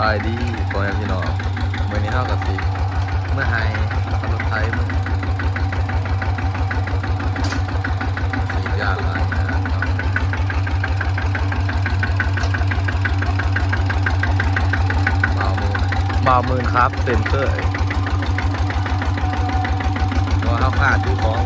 บายดีพ่อแม่พี่น้องมื่อนี้เท่ากับสิเมื่อไฮขับรถไทยมึงสีดยาหลายนะครับบ่าวมือบ่าวมือครับเต็มเตอร์ก็เขาขาดดูของ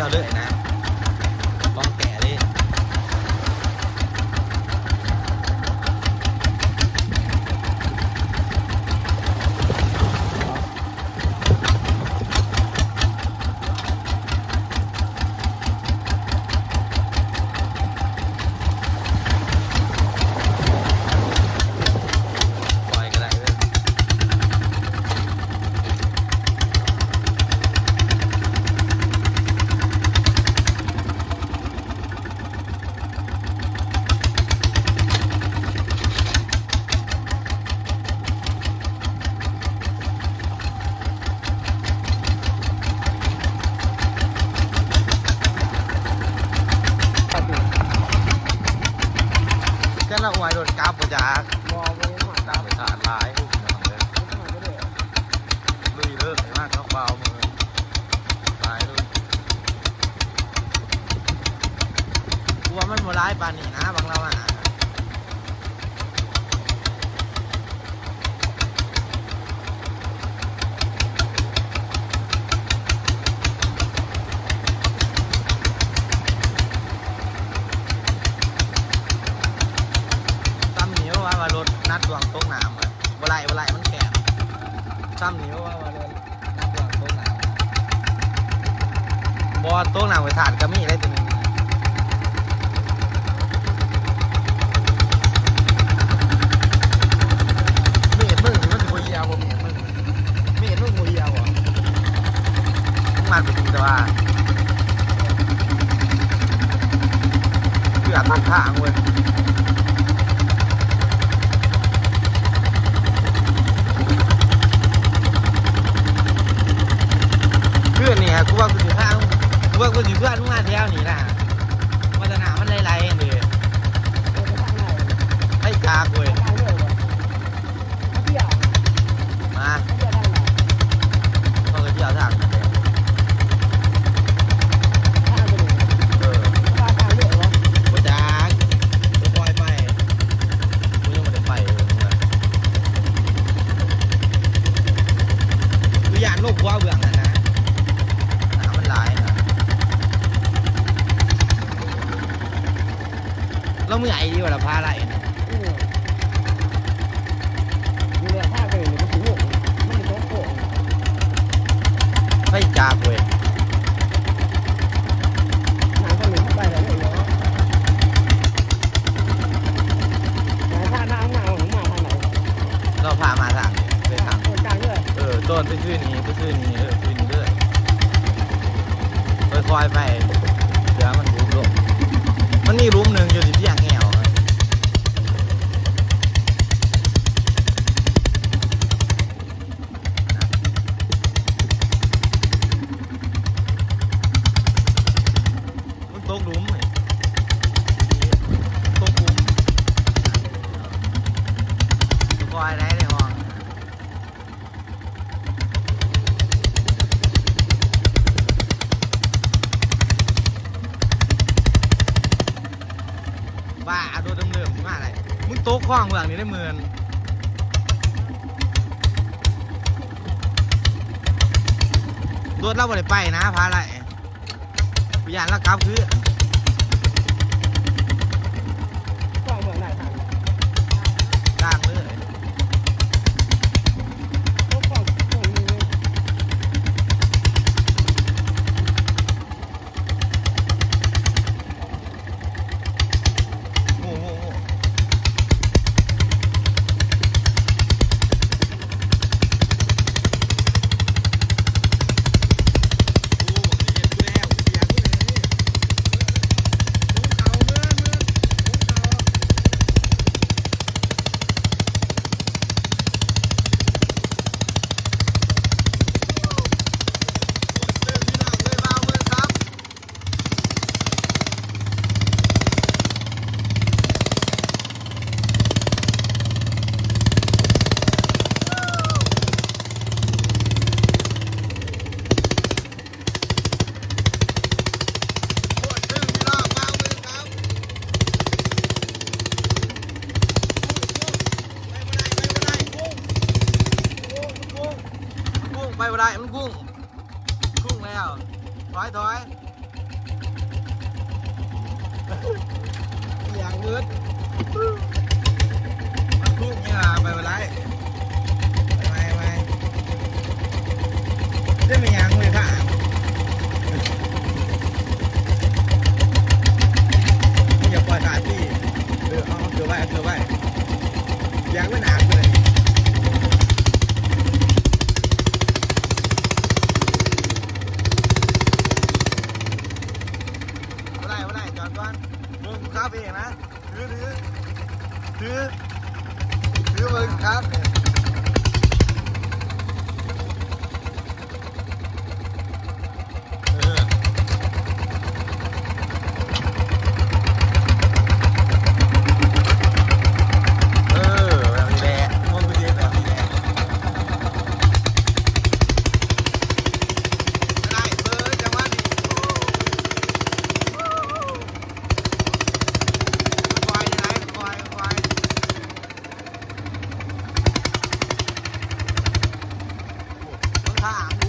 เลยอ๋อเที่ยวเลยนะต้องแก่ดิปล่อยก็ได้เลย เจ้าละ อวยโดนกราบปจากตามไปหานลายหุบหนังเลยลุยเลิกมากครับเบามือลายลุยกูว่ามันโมร้ายปานนี้นะบางเราอะำเหนียวว่าว่ารถนัดดวงตกน้ำอะบ่ไรบ่ไรมันแก่ ซ้ำเหนียวว่าว่ารถนัดดวงตกน้ำบ่ตกน้ำไปถาดก็มีได้ตัวหนึงมีเห็นมึงมันสิบ่เหียวบ่มีเห็นมึงมีเห็นมึงบ่เหียวบ่มึงมาไปดูแต่ว่าเพื่อตัดทางเว้ย เพื่อนเนี่ยกูว่ากูอยู่ข้างกูว่ากูอยู่เพื่อนมึงมาแถวนี้นะวัฒนามันไหลๆนี่ให้จากเว้ยมาเขาก็เที่ยวทางนั้นแหละเออบ่จากกูปล่อยไปกูยังไม่ได้ไปเลยมึงอะกูอยากลูกว่าเบื้องนั่นนะน้ำมันไหลายนะ แล้วมึงใหญ่ดีกว่าละพาไหลนะให้จากเว้ยเราพามาทางนี้ไปทางเออต้นไปชื่อนี้ไปชื่อนี้เออชื่อนี้เรื่อยค่อยๆไปเดี๋ยวมันรุมลง มันมีรูมหนึ่งอยู่ที่เที่ยงแอวอะมันตกหลุมนี่ตกหลุมค่อยๆได้เลยห้อง บ้าโดนดำเนินมาอะไร มึงโต๊ะขว้างเมืองนี้ได้เหมือนรถเราบ่ได้ไปนะพาไรพยานแล้วกลับคือ ถือถือมึงครับเออเออแบบนี้แหละมึงไปเรียนแบบนี้แหละไม่ได้เบอร์จังหวะนี้ ควายไหนควายควายต้นทางดู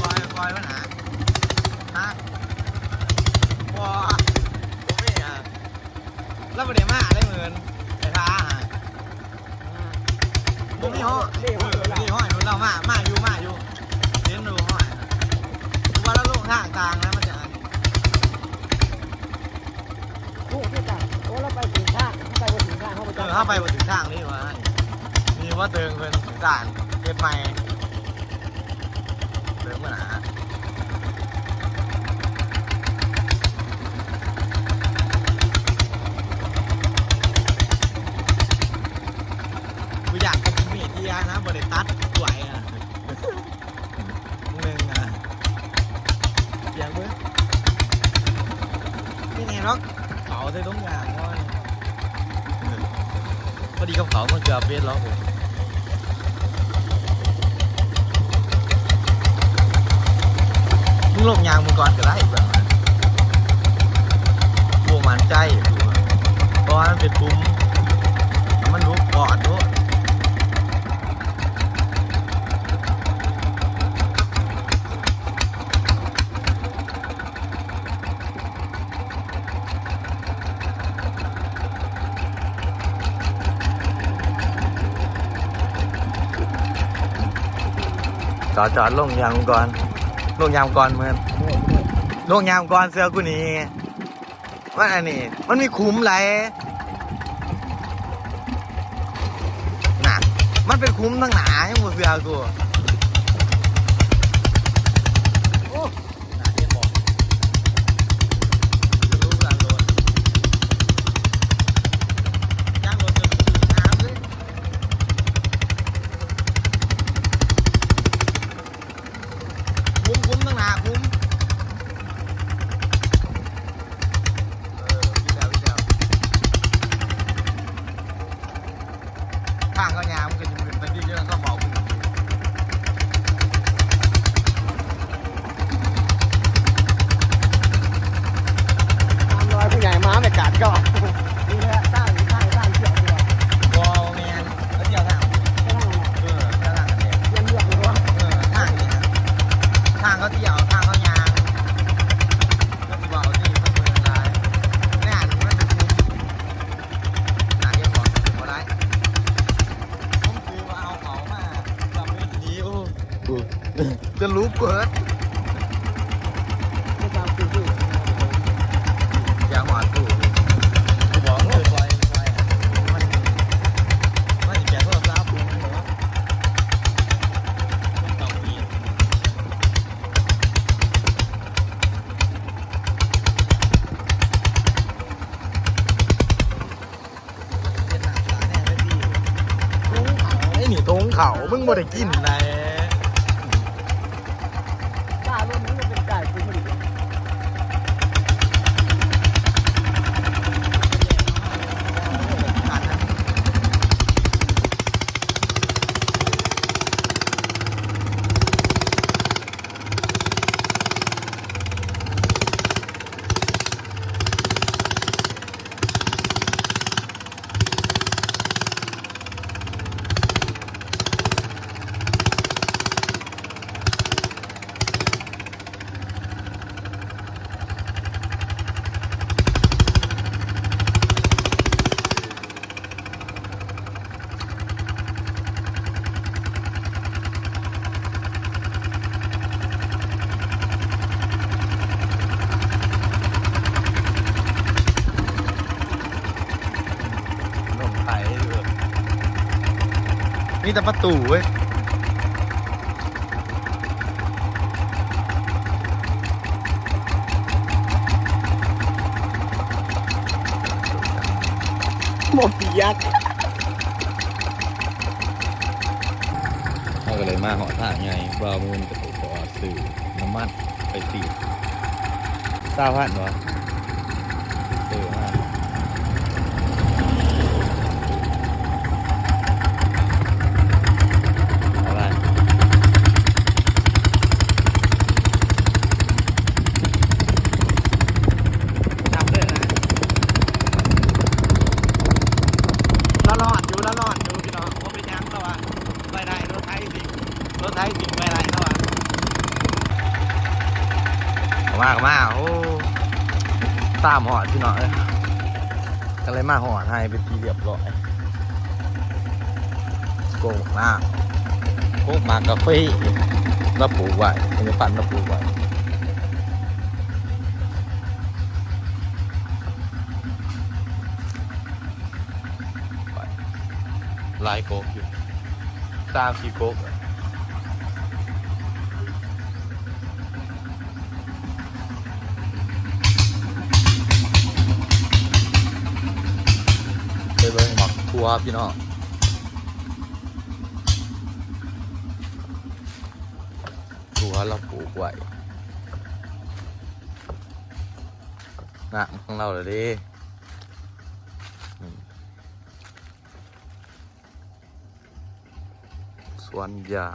ควายควายมันหาฮะว้าผมไม่อะแล้วประเดี๋ยวมาได้เหมือนไอ้ท่าฮะผมนี่ ห้อนี่ห้อยเรามามาอยู่มาอยู่เลี้ยงดูห้อยว่าแล้วลูกห่างกลางนะมันจะลูกที่ต่างโอ้เราไปถึงข้างไปถึงข้างเขาไปเออถ้าไปบนถึงทางนี่วะมีว่าเติงเพิ่นถึงด่านเก็บใหม่เติงมาหนากูอยากกับมีดที่ยานะบริตัดสวยอะหนึ่งอะเสียงเว้ยนี่ไงเนาะเขาได้ทุกอย่างก่อน พอดีกับเขา ล้วผมมึงลงยางมึงก่อนก็ได้แบบพวกมันใจเพราะมันเป็นปุ่มมันรู้ปอดด้ จอดจอดลงยางมึงก่อนลงยางมึงก่อนเมือนลงยางมึงก่อนเสื้อกูนี่ว่าอันนี้ มันมีคุ้มไรน่ะ มันเป็นคุ้มทั้งหนาให้หมดเสื้อกู โอ้ หนาเทียบบอกจะรู้การโดนย่างโดนจนน้ำเลยคุ้มคุ้มทั้งหนาคุ้มเออพี่แล้วพี่แล้วข้างก็ยามนก็จะเหมือนไปที่เยอะก็เบาขึ้น ตามรอยผู้ใหญ่ ม้าไม่กัดก็นี่แหละสร้างสร้างสร้างเชือกดีกว่าวอลแมนแล้วเดียวทางไม่ต้องนะเออแล้วทางกันเด็เยี่ยมเลือกดีกว่าเออทางนี้นะทางเขาเที่ยวทางเขายางแล้วสิบอกที่เขาเมืองร้ายแน่นมันเป็นคุ้มหนาเยวบอกถึงว่ได้ผมคือว่าเอาเขามาทำไม่ดีโอ้จะรู้เปิด ไม่ตามคือคือ อยางหวานตู้กูบอกเลยไฟไฟมันมันจะแก่โทรศัพท์ผมบอกว่ามันต้องมี เป็นหนังตาแน่เลยพี่ลุงไอ้หนีตรงเขามึงบ่ได้กินนะ นี่แต่ประตูเว้ยหมดปียักษ์เขาก็เลยมาหอท่าไงบรามูนกับตัวขอสื่อน้ำมันไปตีทราบพันวะเออมากอะไร ทำเลยนะละรอดอยู่ละรอดอยู่พี่น้องว่าเป็นยังตะวันไป ได้รถไทยสิรถไทยสิไปได้ตะวันเอามาเอามาโอ้ตามหอดพี่น้อ ตามกี่โกกอะไปเบิ่งหมักทัวพี่น้องทัวเราปลูกไว้นะของเราเลยดิ วันยา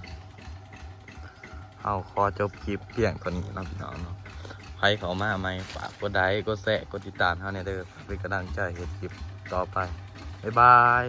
เอาคอจบคลิปเพียงตอนนี้นะพี่น้องเนาะใครเขามาไหมฝากกดไลค์กดแชร์กดติดตามเขาเนี่ยเด้อเป็นกำลังใจเห็นคลิปต่อไป บ๊ายบาย